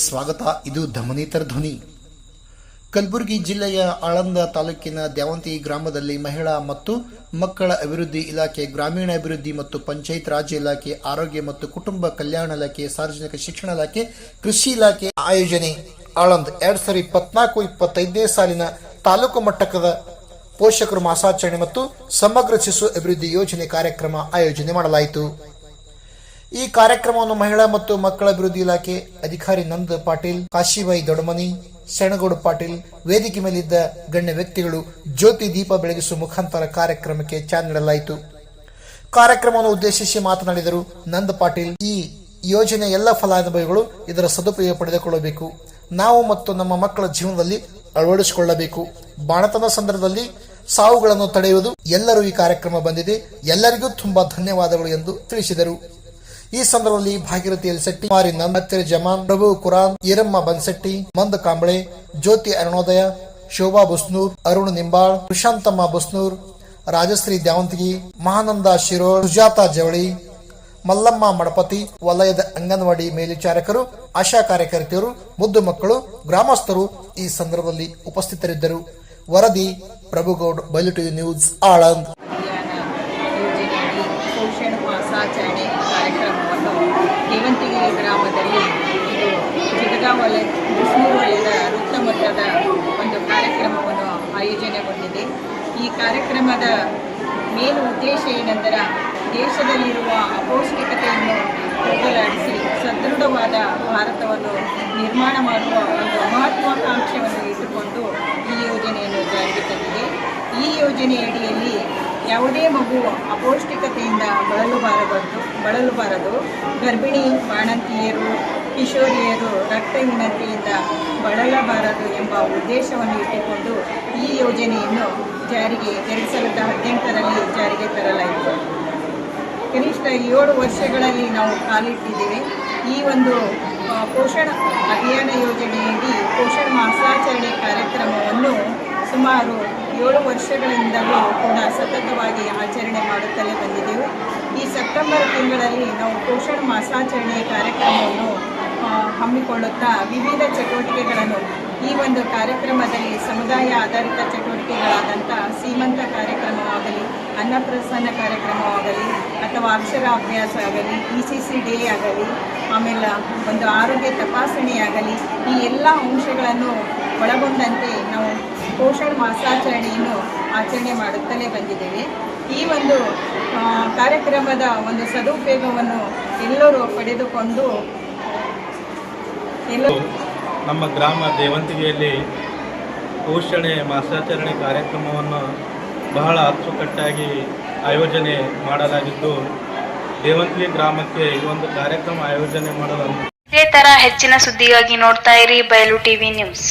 ಸ್ವಾಗತ. ಇದು ಧಮನೇತರ ಧ್ವನಿ. ಕಲಬುರಗಿ ಜಿಲ್ಲೆಯ ಆಳಂದ ತಾಲೂಕಿನ ದ್ಯಾವಂತಿ ಗ್ರಾಮದಲ್ಲಿ ಮಹಿಳಾ ಮತ್ತು ಮಕ್ಕಳ ಅಭಿವೃದ್ಧಿ ಇಲಾಖೆ, ಗ್ರಾಮೀಣ ಅಭಿವೃದ್ಧಿ ಮತ್ತು ಪಂಚಾಯತ್ ರಾಜ್ ಇಲಾಖೆ, ಆರೋಗ್ಯ ಮತ್ತು ಕುಟುಂಬ ಕಲ್ಯಾಣ ಇಲಾಖೆ, ಸಾರ್ವಜನಿಕ ಶಿಕ್ಷಣ ಇಲಾಖೆ, ಕೃಷಿ ಇಲಾಖೆ ಆಯೋಜನೆ. ಆಳಂದ್ ಎರಡ್ ಸಾವಿರದ ಇಪ್ಪತ್ನಾಲ್ಕು ಇಪ್ಪತ್ತೈದನೇ ಸಾಲಿನ ತಾಲೂಕು ಮಟ್ಟದ ಪೋಷಕರು ಮಾಸಾಚರಣೆ ಮತ್ತು ಸಮಗ್ರ ಶಿಶು ಅಭಿವೃದ್ಧಿ ಯೋಜನೆ ಕಾರ್ಯಕ್ರಮ ಆಯೋಜನೆ ಮಾಡಲಾಯಿತು. ಈ ಕಾರ್ಯಕ್ರಮವನ್ನು ಮಹಿಳಾ ಮತ್ತು ಮಕ್ಕಳ ಅಭಿವೃದ್ಧಿ ಇಲಾಖೆ ಅಧಿಕಾರಿ ನಂದ ಪಾಟೀಲ್, ಕಾಶಿಬಾಯಿ ದೊಡಮನಿ ಶರಣಗೌಡ ಪಾಟೀಲ್, ವೇದಿಕೆ ಮೇಲಿದ್ದ ಗಣ್ಯ ವ್ಯಕ್ತಿಗಳು ಜ್ಯೋತಿ ದೀಪ ಬೆಳಗಿಸುವ ಮುಖಾಂತರ ಕಾರ್ಯಕ್ರಮಕ್ಕೆ ಚಾಲನೆ ನೀಡಲಾಯಿತು. ಕಾರ್ಯಕ್ರಮವನ್ನು ಉದ್ದೇಶಿಸಿ ಮಾತನಾಡಿದರು ನಂದ ಪಾಟೀಲ್. ಈ ಯೋಜನೆ ಎಲ್ಲ ಫಲಾನುಭವಿಗಳು ಇದರ ಸದುಪಯೋಗ ಪಡೆದುಕೊಳ್ಳಬೇಕು. ನಾವು ಮತ್ತು ನಮ್ಮ ಮಕ್ಕಳ ಜೀವನದಲ್ಲಿ ಅಳವಡಿಸಿಕೊಳ್ಳಬೇಕು. ಬಾಣತನ ಸಂದರ್ಭದಲ್ಲಿ ಸಾವುಗಳನ್ನು ತಡೆಯುವುದು ಎಲ್ಲರೂ ಈ ಕಾರ್ಯಕ್ರಮ ಬಂದಿದೆ. ಎಲ್ಲರಿಗೂ ತುಂಬಾ ಧನ್ಯವಾದಗಳು ಎಂದು ತಿಳಿಸಿದರು. ಈ ಸಂದರ್ಭದಲ್ಲಿ ಭಾಗೀರಥಿ ಎಲ್ಸೆಟ್ಟಿ ಮಾರಿ ನಂದತ್ತಿರ ಜಮಾನ್, ಪ್ರಭು ಕುರಾನ್, ಈರಮ್ಮ ಬನ್ಸೆಟ್ಟಿ, ಮಂದ ಕಾಂಬಳೆ, ಜ್ಯೋತಿ ಅರುಣೋದಯ, ಶೋಭಾ ಬುಸ್ನೂರ್, ಅರುಣ್ ನಿಂಬಾಳ್, ಪ್ರಶಾಂತಮ್ಮ ಬುಸ್ನೂರ್, ರಾಜಶ್ರೀ ದ್ಯಾವಂತಗಿ, ಮಹಾನಂದ ಶಿರೋ ಸುಜಾತ ಜವಳಿ, ಮಲ್ಲಮ್ಮ ಮಡಪತಿ, ವಲಯದ ಅಂಗನವಾಡಿ ಮೇಲ್ವಿಚಾರಕರು, ಆಶಾ ಕಾರ್ಯಕರ್ತೆಯರು, ಮುದ್ದು ಮಕ್ಕಳು, ಗ್ರಾಮಸ್ಥರು ಈ ಸಂದರ್ಭದಲ್ಲಿ ಉಪಸ್ಥಿತರಿದ್ದರು. ವರದಿ ಪ್ರಭುಗೌಡ್ ಬಯಲು ನ್ಯೂಸ್, ಆಳಂದ್ ಅಭಿಯಾನ ಯೋಜನೆಯಡಿ ಪೋಷಣ ಮಾಸಾಚರಣೆ ಕಾರ್ಯಕ್ರಮವನ್ನು ದೇವಂತಿಗಿರಿ ಗ್ರಾಮದಲ್ಲಿ ಇದು ಜಿಗದಾ ವಲಯ ಬಿಸ್ನೂರು ವಲಯದ ವೃತ್ತ ಮಟ್ಟದ ಒಂದು ಕಾರ್ಯಕ್ರಮವನ್ನು ಆಯೋಜನೆಗೊಂಡಿದೆ ಈ ಕಾರ್ಯಕ್ರಮದ ಮೇಲು ಉದ್ದೇಶ ಏನೆಂದರೆ, ದೇಶದಲ್ಲಿರುವ ಅಪೌಷ್ಟಿಕತೆಯನ್ನು ಹೋಗಲಾಡಿಸಿ ಸದೃಢವಾದ ಭಾರತವನ್ನು ನಿರ್ಮಾಣ ಮಾಡುವ ಒಂದು ಮಹತ್ವಾಕಾಂಕ್ಷೆಯನ್ನು ಇಟ್ಟುಕೊಂಡು ಈ ಯೋಜನೆಯನ್ನು ಜಾರಿಗೆ ತಂದಿದೆ. ಈ ಯೋಜನೆಯಡಿಯಲ್ಲಿ ಯಾವುದೇ ಮಗು ಅಪೌಷ್ಟಿಕತೆಯಿಂದ ಬಳಲುಬಾರದು ಬಳಲುಬಾರದು. ಗರ್ಭಿಣಿ, ಬಾಣಂತಿಯರು ಕಿಶೋರಿಯರು ರಕ್ತಹೀನತೆಯಿಂದ ಬಳಲಬಾರದು ಎಂಬ ಉದ್ದೇಶವನ್ನು ಇಟ್ಟುಕೊಂಡು ಈ ಯೋಜನೆಯನ್ನು ಜಾರಿಗೆ ಎರಡು ಸಾವಿರದ ಹದಿನೆಂಟರಲ್ಲಿ ಜಾರಿಗೆ ತರಲಾಯಿತು. ಕನಿಷ್ಠ ಏಳು ವರ್ಷಗಳಲ್ಲಿ ನಾವು ಕಾಲಿಟ್ಟಿದ್ದೇವೆ. ಈ ಒಂದು ಪೋಷಣ ಅಭಿಯಾನ ಯೋಜನೆಯಡಿ ಪೋಷಣ ಮಾಸಾಚರಣೆ ಕಾರ್ಯಕ್ರಮವನ್ನು ಸುಮಾರು ಏಳು ವರ್ಷಗಳಿಂದಲೂ ಕೂಡ ಸತತವಾಗಿ ಆಚರಣೆ ಮಾಡುತ್ತಲೇ ಬಂದಿದ್ದೆವು. ಈ ಸೆಪ್ಟೆಂಬರ್ ತಿಂಗಳಲ್ಲಿ ನಾವು ಪೋಷಣ ಮಾಸಾಚರಣೆ ಕಾರ್ಯಕ್ರಮವನ್ನು ಹಮ್ಮಿಕೊಳ್ಳುತ್ತಾ ವಿವಿಧ ಚಟುವಟಿಕೆಗಳನ್ನು ಈ ಒಂದು ಕಾರ್ಯಕ್ರಮದಲ್ಲಿ ಸಮುದಾಯ ಆಧಾರಿತ ಚಟುವಟಿಕೆಗಳಾದಂಥ ಸೀಮಂತ ಕಾರ್ಯಕ್ರಮವಾಗಲಿ, ಅನ್ನಪ್ರಸನ್ನ ಕಾರ್ಯಕ್ರಮವಾಗಲಿ, ಅಥವಾ ಅಕ್ಷರಾಭ್ಯಾಸ ಆಗಲಿ ಇ ಸಿ ಸಿ ಡೇ ಆಗಲಿ, ಆಮೇಲೆ ಒಂದು ಆರೋಗ್ಯ ತಪಾಸಣೆಯಾಗಲಿ ಈ ಎಲ್ಲ ಅಂಶಗಳನ್ನು ಒಳಗೊಂಡಂತೆ ನಾವು ಪೋಷಣ ಮಾಸಾಚರಣೆಯನ್ನು ಆಚರಣೆ ಮಾಡುತ್ತಲೇ ಬಂದಿದ್ದೇವೆ. ಈ ಒಂದು ಕಾರ್ಯಕ್ರಮದ ಒಂದು ಸದುಪಯೋಗವನ್ನು ಎಲ್ಲರೂ ಪಡೆದುಕೊಂಡು ನಮ್ಮ ಗ್ರಾಮ ದೇವಂತಿಗೆಯಲ್ಲಿ ಪೋಷಣೆ ಮಾಸಾಚರಣೆ ಕಾರ್ಯಕ್ರಮವನ್ನು ಬಹಳ ಅಚ್ಚುಕಟ್ಟಾಗಿ ಆಯೋಜನೆ ಮಾಡಲಾಗಿದ್ದು ದೇವಂತಿಗೆ ಗ್ರಾಮಕ್ಕೆ ಈ ಒಂದು ಕಾರ್ಯಕ್ರಮ ಆಯೋಜನೆ ಮಾಡಲಾಗಿದೆ ಇದೇ ತರ ಹೆಚ್ಚಿನ ಸುದ್ದಿಗಾಗಿ ನೋಡ್ತಾ ಇರಿ ಬಯಲು ಟಿವಿ ನ್ಯೂಸ್.